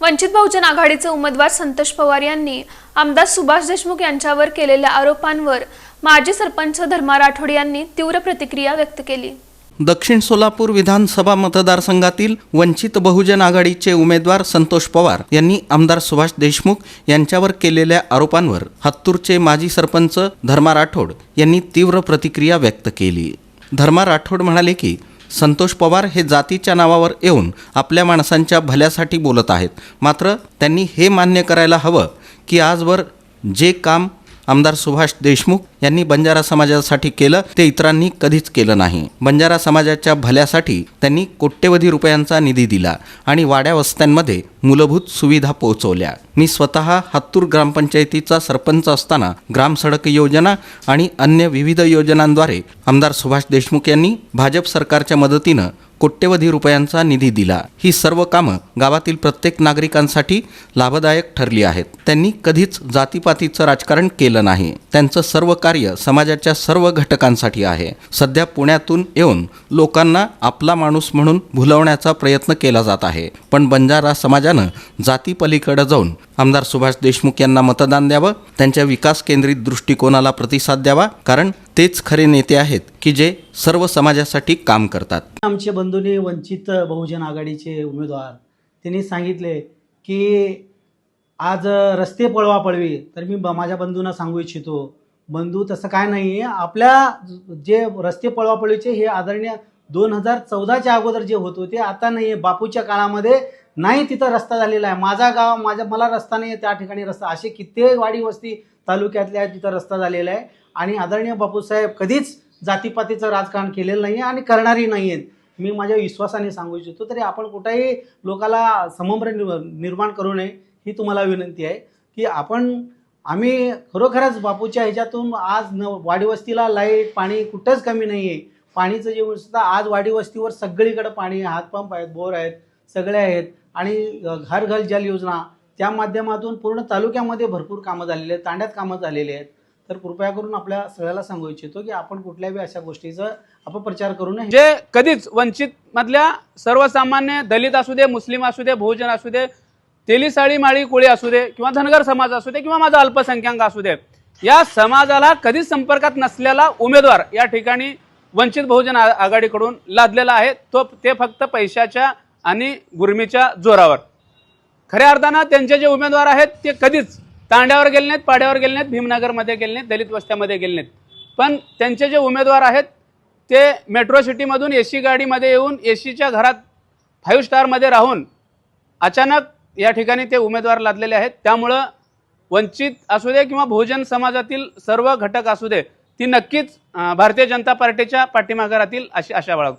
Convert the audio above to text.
वंचित बहुजन आघाडीचे उमेदवार संतोष पवार यांनी आमदार सुभाष देशमुख यांच्यावर केलेल्या आरोपांवर माजी सरपंच धर्मा राठोड यांनी तीव्र प्रतिक्रिया व्यक्त केली. दक्षिण सोलापूर विधानसभा मतदारसंघातील वंचित बहुजन आघाडीचे उमेदवार संतोष पवार यांनी आमदार सुभाष देशमुख यांच्यावर केलेल्या आरोपांवर हत्तूरचे माजी सरपंच धर्मा राठोड यांनी तीव्र प्रतिक्रिया व्यक्त केली. धर्मा राठोड म्हणाले की संतोष पवार हे जातीच्या नावावर येऊन आपल्या माणसांच्या भल्यासाठी बोलत आहेत. मात्र त्यांनी हे मान्य करायला हवं की आजवर जे काम आमदार सुभाष देशमुख यांनी बंजारा समाजासाठी केलं ते इतरांनी कधीच केलं नाही. बंजारा समाजाच्या भल्यासाठी त्यांनी कोट्यवधी रुपयांचा निधी दिला आणि वाड्या वस्त्यांमध्ये मूलभूत सुविधा पोहोचवल्या. मी स्वतः हत्तूर ग्रामपंचायतीचा सरपंच असताना ग्रामसडक योजना आणि अन्य विविध योजनांद्वारे आमदार सुभाष देशमुख यांनी भाजप सरकारच्या मदतीनं कोट्यवधी रुपयांचा निधी दिला. ही सर्व कामं गावातील प्रत्येक नागरिकांसाठी लाभदायक ठरली आहेत. त्यांनी कधीच जातीपातीचं राजकारण केलं नाही. त्यांचं सर्व कार्य समाजाच्या सर्व घटकांसाठी आहे. सध्या पुण्यातून येऊन लोकांना आपला माणूस म्हणून भुलवण्याचा प्रयत्न केला जात आहे. पण बंजारा समाजानं जातीपलीकडे जाऊन आमदार सुभाष देशमुख यांना मतदान द्यावं त्यांच्या विकास केंद्रित दृष्टिकोनाला प्रतिसाद द्यावा कारण तेच खरे नेते आहेत की जे सर्व समाजासाठी काम करतात. आमचे बंधूने वंचित बहुजन आघाडीचे उमेदवार त्यांनी सांगितले की आज रस्ते पळवा पळवी तर मी ब- माझ्या बंधूंना सांगू इच्छितो बंधू तसं काय नाही आहे आपल्या जे रस्ते पळवापळीचे हे आदरणीय दोन हजार चौदाच्या अगोदर जे होत होते आता नाही आहे बापूच्या काळामध्ये नाही तिथं रस्ता झालेला आहे. माझा गाव माझ्या मला रस्ता नाही आहे त्या ठिकाणी. रस्ता असे कित्येक वाडी वस्ती तालुक्यातल्या तिथं रस्ता झालेला आहे. आणि आदरणीय बापूसाहेब कधीच जातीपातीचं राजकारण केलेलं नाही आहे आणि करणारही नाही आहेत मी माझ्या विश्वासाने सांगू इच्छितो तरी आपण कुठेही लोकाला समंभ्र निर्माण करू नये ही तुम्हाला विनंती आहे की आपण आम्ही खरोखरच बापूच्या ह्याच्यातून आज न वाडीवस्तीला लाइट पाणी कुठंच कमी नाही आहे पाणीचं जे सुद्धा आज वाडीवस्तीवर सगळीकडं पाणी हातपंप आहेत बोर आहेत सगळे आहेत. आणि घर घर जल योजना त्या माध्यमातून पूर्ण तालुक्यामध्ये भरपूर कामं झालेली आहेत तांड्यात कामं झालेली आहेत. तर कृपया करून आपल्या सगळ्याला सांगू इच्छितो की आपण कुठल्याही अशा गोष्टीचा अपप्रचार करू नये. जे कधीच वंचित मधल्या सर्वसामान्य दलित असू दे मुस्लिम असू दे बहुजन असू दे तेली साळी माळी कोळी असू दे किंवा धनगर समाज असू दे किंवा माझा अल्पसंख्याक असू दे या समाजाला कधीच संपर्कात नसलेला उमेदवार या ठिकाणी वंचित बहुजन आ- आघाडीकडून लादलेला आहे. तो ते फक्त पैशाच्या आणि गुरमीच्या जोरावर. खऱ्या अर्थानं त्यांचे जे उमेदवार आहेत ते कधीच तांड्यावर गेले नाहीत पाड्यावर गेले नाहीत भीमनगरमध्ये गेले नाहीत दलित वस्त्यामध्ये गेले नाहीत. पण त्यांचे जे उमेदवार आहेत ते मेट्रो सिटीमधून ए सी गाडीमध्ये येऊन ए सीच्या घरात फाईव्ह स्टारमध्ये राहून अचानक या ठिकाणी ते उमेदवार लादलेले आहेत. त्यामुळं वंचित असू दे किंवा बहुजन समाजातील सर्व घटक असू दे ती नक्कीच भारतीय जनता पार्टीच्या पाठीमागे राहतील अशी आशा बाळगतो.